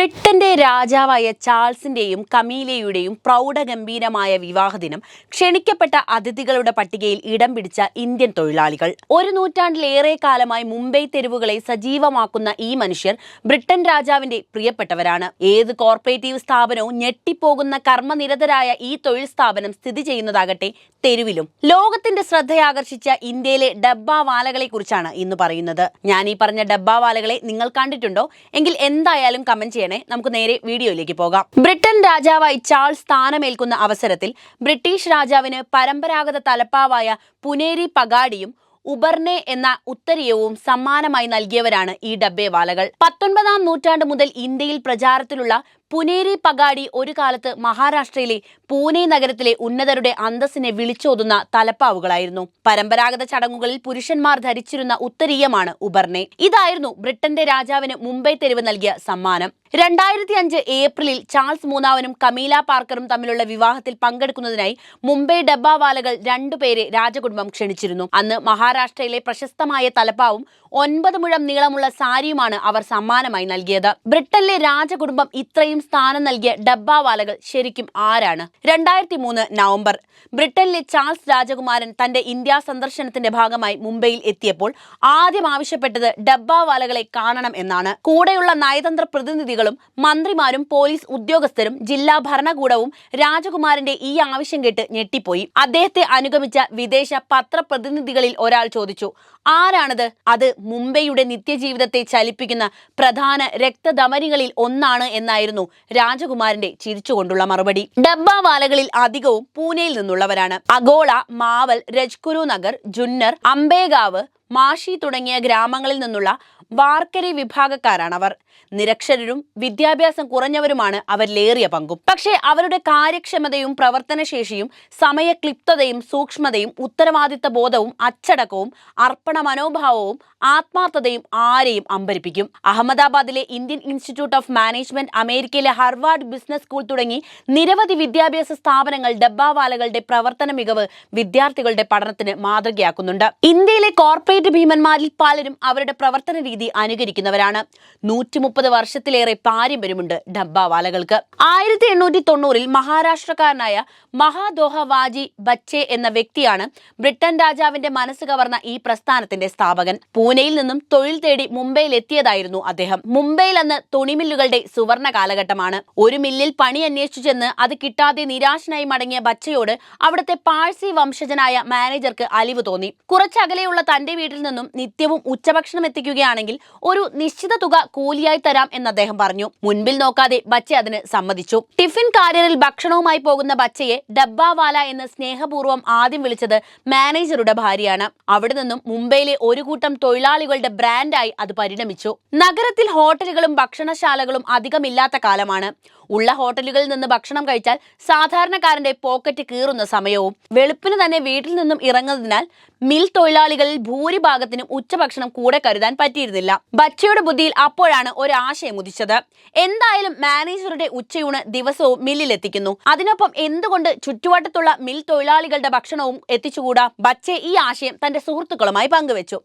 ബ്രിട്ടന്റെ രാജാവായ ചാൾസിന്റെയും കമീലയുടെയും പ്രൗഢഗംഭീരമായ വിവാഹദിനം ക്ഷണിക്കപ്പെട്ട അതിഥികളുടെ പട്ടികയിൽ ഇടം പിടിച്ച ഇന്ത്യൻ തൊഴിലാളികൾ. ഒരു നൂറ്റാണ്ടിലേറെ കാലമായി മുംബൈ തെരുവുകളെ സജീവമാക്കുന്ന ഈ മനുഷ്യർ ബ്രിട്ടൻ രാജാവിന്റെ പ്രിയപ്പെട്ടവരാണ്. ഏത് കോർപ്പറേറ്റീവ് സ്ഥാപനവും ഞെട്ടിപ്പോകുന്ന കർമ്മനിരതരായ ഈ തൊഴിൽ സ്ഥാപനം സ്ഥിതി ചെയ്യുന്നതാകട്ടെ തെരുവിലും. ലോകത്തിന്റെ ശ്രദ്ധയാകർഷിച്ച ഇന്ത്യയിലെ ഡബ്ബാവാലകളെ കുറിച്ചാണ് ഇന്ന് പറയുന്നത്. ഞാൻ ഈ പറഞ്ഞ ഡബ്ബാവാലകളെ നിങ്ങൾ കണ്ടിട്ടുണ്ടോ? എങ്കിൽ എന്തായാലും കമന്റ് ചെയ്യണേ. നമുക്ക് നേരെ വീഡിയോയിലേക്ക് പോകാം. ബ്രിട്ടൻ രാജാവായി ചാൾസ് സ്ഥാനമേൽക്കുന്ന അവസരത്തിൽ ബ്രിട്ടീഷ് രാജാവിന് പരമ്പരാഗത തലപ്പാവായ പുനേരി പഗാഡിയും ഉബർനെ എന്ന ഉത്തരീയവും സമ്മാനമായി നൽകിയവരാണ് ഈ ഡബ്ബേവാലകൾ പത്തൊൻപതാം നൂറ്റാണ്ട് മുതൽ ഇന്ത്യയിൽ പ്രചാരത്തിലുള്ള പുനേരി പഗാഡി ഒരു കാലത്ത് മഹാരാഷ്ട്രയിലെ പൂനെ നഗരത്തിലെ ഉന്നതരുടെ അന്തസ്സിനെ വിളിച്ചോതുന്ന തലപ്പാവുകളായിരുന്നു. പരമ്പരാഗത ചടങ്ങുകളിൽ പുരുഷന്മാർ ധരിച്ചിരുന്ന ഉത്തരീയമാണ് ഉബർനെ. ഇതായിരുന്നു ബ്രിട്ടന്റെ രാജാവിന് മുംബൈ തെരുവ് നൽകിയ സമ്മാനം. രണ്ടായിരത്തി അഞ്ച് ഏപ്രിലിൽ ചാൾസ് മൂന്നാവനും കമീല പാർക്കറും തമ്മിലുള്ള വിവാഹത്തിൽ പങ്കെടുക്കുന്നതിനായി മുംബൈ ഡബ്ബാവാലകൾ രണ്ടുപേരെ രാജകുടുംബം ക്ഷണിച്ചിരുന്നു. അന്ന് മഹാരാഷ്ട്രയിലെ പ്രശസ്തമായ തലപ്പാവും ഒൻപത് മുഴം നീളമുള്ള സാരിയുമാണ് അവർ സമ്മാനമായി നൽകിയത്. ബ്രിട്ടനിലെ രാജകുടുംബം ഇത്രയും സ്ഥാനം നൽകിയ ഡബ്ബാവാലകൾ ശരിക്കും ആരാണ്? രണ്ടായിരത്തി മൂന്ന് നവംബർ. ബ്രിട്ടനിലെ ചാൾസ് രാജകുമാരൻ തന്റെ ഇന്ത്യ സന്ദർശനത്തിന്റെ ഭാഗമായി മുംബൈയിൽ എത്തിയപ്പോൾ ആദ്യം ആവശ്യപ്പെട്ടത് ഡബ്ബാവാലകളെ കാണണം എന്നാണ്. കൂടെയുള്ള നയതന്ത്ര പ്രതിനിധികളും മന്ത്രിമാരും പോലീസ് ഉദ്യോഗസ്ഥരും ജില്ലാ ഭരണകൂടവും രാജകുമാരന്റെ ഈ ആവശ്യം കേട്ട് ഞെട്ടിപ്പോയി. അദ്ദേഹത്തെ അനുഗമിച്ച വിദേശ പത്രപ്രതിനിധികളിൽ ഒരാൾ ചോദിച്ചു ആരാണത്? അത് മുംബൈയുടെ നിത്യജീവിതത്തെ ചലിപ്പിക്കുന്ന പ്രധാന രക്തധമനികളിൽ ഒന്നാണ് എന്നായിരുന്നു രാജകുമാരന്റെ ചിരിച്ചുകൊണ്ടുള്ള മറുപടി. ഡബ്ബാവാലകളിൽ അധികവും പൂനെയിൽ നിന്നുള്ളവരാണ്. അഗോള മാവൽ രജ്കുരു നഗർ ജുന്നർ അംബേഗാവ് മാഷി തുടങ്ങിയ ഗ്രാമങ്ങളിൽ നിന്നുള്ള വാർക്കരി വിഭാഗക്കാരാണവർ നിരക്ഷരരും വിദ്യാഭ്യാസം കുറഞ്ഞവരുമാണ് അവരിലേറിയ പങ്കും. പക്ഷേ അവരുടെ കാര്യക്ഷമതയും പ്രവർത്തനശേഷിയും സമയക്ലിപ്തതയും സൂക്ഷ്മതയും ഉത്തരവാദിത്ത ബോധവും അച്ചടക്കവും അർപ്പണ മനോഭാവവും ആത്മാർത്ഥതയും ആരെയും അമ്പരിപ്പിക്കും. അഹമ്മദാബാദിലെ ഇന്ത്യൻ ഇൻസ്റ്റിറ്റ്യൂട്ട് ഓഫ് മാനേജ്മെന്റ് അമേരിക്കയിലെ ഹാർവാർഡ് ബിസിനസ് സ്കൂൾ തുടങ്ങി നിരവധി വിദ്യാഭ്യാസ സ്ഥാപനങ്ങൾ ഡബ്ബാവാലകളുടെ പ്രവർത്തന മികവ് വിദ്യാർത്ഥികളുടെ പഠനത്തിന് മാതൃകയാക്കുന്നുണ്ട്. ഇന്ത്യയിലെ കോർപ്പറേറ്റ് ഭീമന്മാരിൽ പലരും അവരുടെ പ്രവർത്തന രീതി അനുകരിക്കുന്നവരാണ്. നൂറ്റി മുപ്പത് വർഷത്തിലേറെ പാരമ്പര്യമുണ്ട് ഡബ്ബാവാലകൾക്ക് ആയിരത്തി എണ്ണൂറ്റി തൊണ്ണൂറിൽ മഹാരാഷ്ട്രക്കാരനായ മഹാദോഹ വാജി ബച്ചേ എന്ന വ്യക്തിയാണ് ബ്രിട്ടൻ രാജാവിന്റെ മനസ്സ് കവർന്ന ഈ പ്രസ്ഥാനത്തിന്റെ സ്ഥാപകൻ. പൂനെയിൽ നിന്നും തൊഴിൽ തേടി മുംബൈയിൽ എത്തിയതായിരുന്നു അദ്ദേഹം. മുംബൈയിൽ അന്ന് തുണിമില്ലുകളുടെ സുവർണ കാലഘട്ടമാണ്. ഒരു മില്ലിൽ പണി അന്വേഷിച്ചു ചെന്ന് അത് കിട്ടാതെ നിരാശനായി മടങ്ങിയ ബച്ചയോട് അവിടുത്തെ പാഴ്സി വംശജനായ മാനേജർക്ക് അലിവ് തോന്നി. കുറച്ചകലെയുള്ള തന്റെ വീട്ടിൽ നിന്നും നിത്യവും ഉച്ചഭക്ഷണം എത്തിക്കുകയാണെങ്കിൽ ഒരു നിശ്ചിത തുക കൂലിയായി തരാം എന്ന് അദ്ദേഹം പറഞ്ഞു. മുൻപിൽ നോക്കാതെ ബച്ച അതിന് സമ്മതിച്ചു. ടിഫിൻ കാരിയറിൽ ഭക്ഷണവുമായി പോകുന്ന ബച്ചയെ ഡബ്ബാവാല എന്ന് സ്നേഹപൂർവം ആദ്യം വിളിച്ചത് മാനേജറുടെ ഭാര്യയാണ്. അവിടെ നിന്നും മുംബൈയിലെ ഒരു കൂട്ടം തൊഴിലാളികളുടെ ബ്രാൻഡായി അത് പരിണമിച്ചു. നഗരത്തിൽ ഹോട്ടലുകളും ഭക്ഷണശാലകളും അധികമില്ലാത്ത കാലമാണ്. ഉള്ള ഹോട്ടലുകളിൽ നിന്ന് ഭക്ഷണം കഴിച്ചാൽ സാധാരണക്കാരന്റെ പോക്കറ്റ് കീറുന്ന സമയവും വെളുപ്പിന് തന്നെ വീട്ടിൽ നിന്നും ഇറങ്ങുന്നതിനാൽ മിൽ തൊഴിലാളികളിൽ ഭൂരിഭാഗത്തിനും ഉച്ചഭക്ഷണം കൂടെ കരുതാൻ പറ്റിയിരുന്നില്ല. ബച്ചയുടെ ബുദ്ധിയിൽ അപ്പോഴാണ് ഒരു ആശയം ഉദിച്ചത്. എന്തായാലും മാനേജറുടെ ഉച്ചയൂണ് ദിവസവും മില്ലിലെത്തിക്കുന്നു. അതിനൊപ്പം എന്തുകൊണ്ട് ചുറ്റുവട്ടത്തുള്ള മിൽ തൊഴിലാളികളുടെ ഭക്ഷണവും എത്തിച്ചുകൂടാ ബച്ചെ ഈ ആശയം തന്റെ സുഹൃത്തുക്കളുമായി പങ്കുവച്ചു.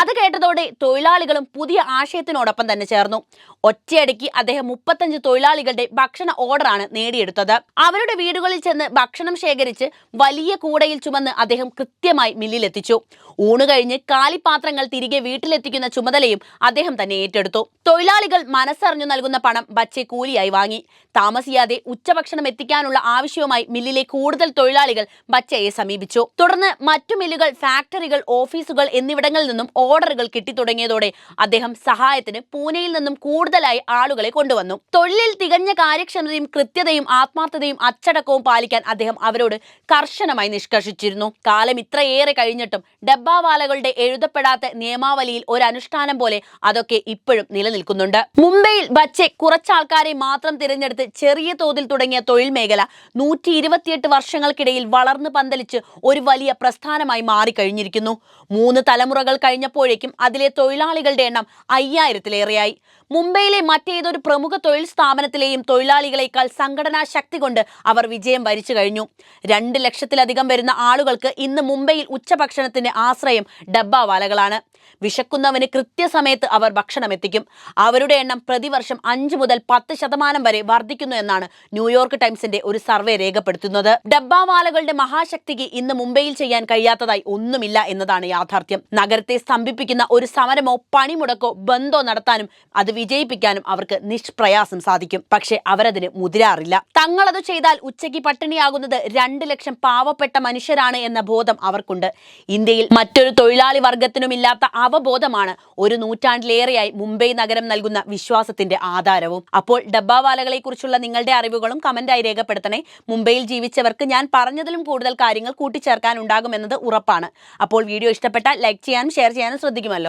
അത് കേട്ടതോടെ തൊഴിലാളികളും പുതിയ ആശയത്തിനോടൊപ്പം തന്നെ ചേർന്നു. ഒറ്റയടിക്ക് അദ്ദേഹം മുപ്പത്തഞ്ച് തൊഴിലാളികളുടെ ഭക്ഷണ ഓർഡറാണ് നേടിയെടുത്തത്. അവരുടെ വീടുകളിൽ ചെന്ന് ഭക്ഷണം ശേഖരിച്ച് വലിയ കൂടയിൽ ചുമന്ന് അദ്ദേഹം കൃത്യമായി മില്ലിലെത്തിച്ചു. ഊണ് കഴിഞ്ഞ് കാലിപാത്രങ്ങൾ തിരികെ വീട്ടിലെത്തിക്കുന്ന ചുമതലയും അദ്ദേഹം തന്നെ ഏറ്റെടുത്തു. തൊഴിലാളികൾ മനസ്സറിഞ്ഞു നൽകുന്ന പണം ബച്ചെ കൂലിയായി വാങ്ങി. താമസിയാതെ ഉച്ചഭക്ഷണം എത്തിക്കാനുള്ള ആവശ്യവുമായി മില്ലിലെ കൂടുതൽ തൊഴിലാളികൾ ബച്ചയെ സമീപിച്ചു. തുടർന്ന് മറ്റു മില്ലുകൾ ഫാക്ടറികൾ ഓഫീസുകൾ എന്നിവിടങ്ങളിൽ നിന്നും ഓർഡറുകൾ കിട്ടിത്തുടങ്ങിയതോടെ അദ്ദേഹം സഹായത്തിന് പൂനെയിൽ നിന്നും കൂടുതലായി ആളുകളെ കൊണ്ടുവന്നു. തൊഴിലിൽ തികഞ്ഞ കാര്യക്ഷമതയും കൃത്യതയും ആത്മാർത്ഥതയും അച്ചടക്കവും പാലിക്കാൻ അദ്ദേഹം അവരോട് കർശനമായി നിഷ്കർഷിച്ചിരുന്നു. കാലം ഇത്രയേറെ കഴിഞ്ഞിട്ടും ഡബ്ബാവാലകളുടെ എഴുതപ്പെടാത്ത നിയമാവലിയിൽ ഒരു അനുഷ്ഠാനം പോലെ അതൊക്കെ ഇപ്പോഴും നിലനിൽക്കുന്നുണ്ട്. മുംബൈയിൽ ബച്ചെ കുറച്ചാൾക്കാരെ മാത്രം തിരഞ്ഞെടുത്ത് ചെറിയ തോതിൽ തുടങ്ങിയ തൊഴിൽ മേഖല നൂറ്റി ഇരുപത്തിയെട്ട് വർഷങ്ങൾക്കിടയിൽ വളർന്നു പന്തലിച്ച് ഒരു വലിയ പ്രസ്ഥാനമായി മാറിക്കഴിഞ്ഞിരിക്കുന്നു. മൂന്ന് തലമുറകൾ കഴിഞ്ഞപ്പോഴേക്കും അതിലെ തൊഴിലാളികളുടെ എണ്ണം അയ്യായിരത്തിലേറെയായി. മുംബൈയിലെ മറ്റേതൊരു പ്രമുഖ തൊഴിൽ സ്ഥാപനത്തിലെയും തൊഴിലാളികളെക്കാൾ സംഘടനാ ശക്തി കൊണ്ട് അവർ വിജയം വരിച്ചു കഴിഞ്ഞു. രണ്ട് ലക്ഷത്തിലധികം വരുന്ന ആളുകൾക്ക് ഇന്ന് മുംബൈയിൽ ഉച്ചഭക്ഷണത്തിന്റെ ആശ്രയം ഡബ്ബാവാലകളാണ്. വിശക്കുന്നവന് കൃത്യസമയത്ത് അവർ ഭക്ഷണം എത്തിക്കും അവരുടെ എണ്ണം പ്രതിവർഷം അഞ്ച് മുതൽ പത്ത് ശതമാനം വരെ വർദ്ധിക്കുന്നു എന്നാണ് ന്യൂയോർക്ക് ടൈംസിന്റെ ഒരു സർവേ രേഖപ്പെടുത്തുന്നത്. ഡബ്ബാവാലകളുടെ മഹാശക്തിക്ക് ഇന്ന് മുംബൈയിൽ ചെയ്യാൻ കഴിയാത്തതായി ഒന്നുമില്ല എന്നതാണ് യാഥാർത്ഥ്യം. നഗരത്തെ സ്തംഭിപ്പിക്കുന്ന ഒരു സമരമോ പണിമുടക്കോ ബന്ധോ നടത്താനും അത് വിജയിപ്പിക്കാനും അവർക്ക് നിഷ്പ്രയാസം സാധിക്കും. പക്ഷെ അവരതിന് മുതിരാറില്ല. തങ്ങളത് ചെയ്താൽ ഉച്ചയ്ക്ക് പട്ടിണിയാകുന്നത് രണ്ട് ലക്ഷം പാവപ്പെട്ട മനുഷ്യരാണ് എന്ന ബോധം അവർക്കുണ്ട്. ഇന്ത്യയിൽ മറ്റൊരു തൊഴിലാളി വർഗത്തിനുമില്ലാത്ത അവബോധമാണ് ഒരു നൂറ്റാണ്ടിലേറെയായി മുംബൈ നഗരം നൽകുന്ന വിശ്വാസത്തിന്റെ ആധാരവും. അപ്പോൾ ഡബ്ബാവാലകളെ കുറിച്ചുള്ള നിങ്ങളുടെ അറിവുകളും കമന്റായി രേഖപ്പെടുത്തണേ. മുംബൈയിൽ ജീവിച്ചവർക്ക് ഞാൻ പറഞ്ഞതിലും കൂടുതൽ കാര്യങ്ങൾ കൂട്ടിച്ചേർക്കാൻ ഉണ്ടാകുമെന്നത് ഉറപ്പാണ്. അപ്പോൾ വീഡിയോ ഇഷ്ടപ്പെട്ടാൽ ലൈക്ക് ചെയ്യാനും ഷെയർ ചെയ്യാനും ശ്രദ്ധിക്കുമല്ലോ.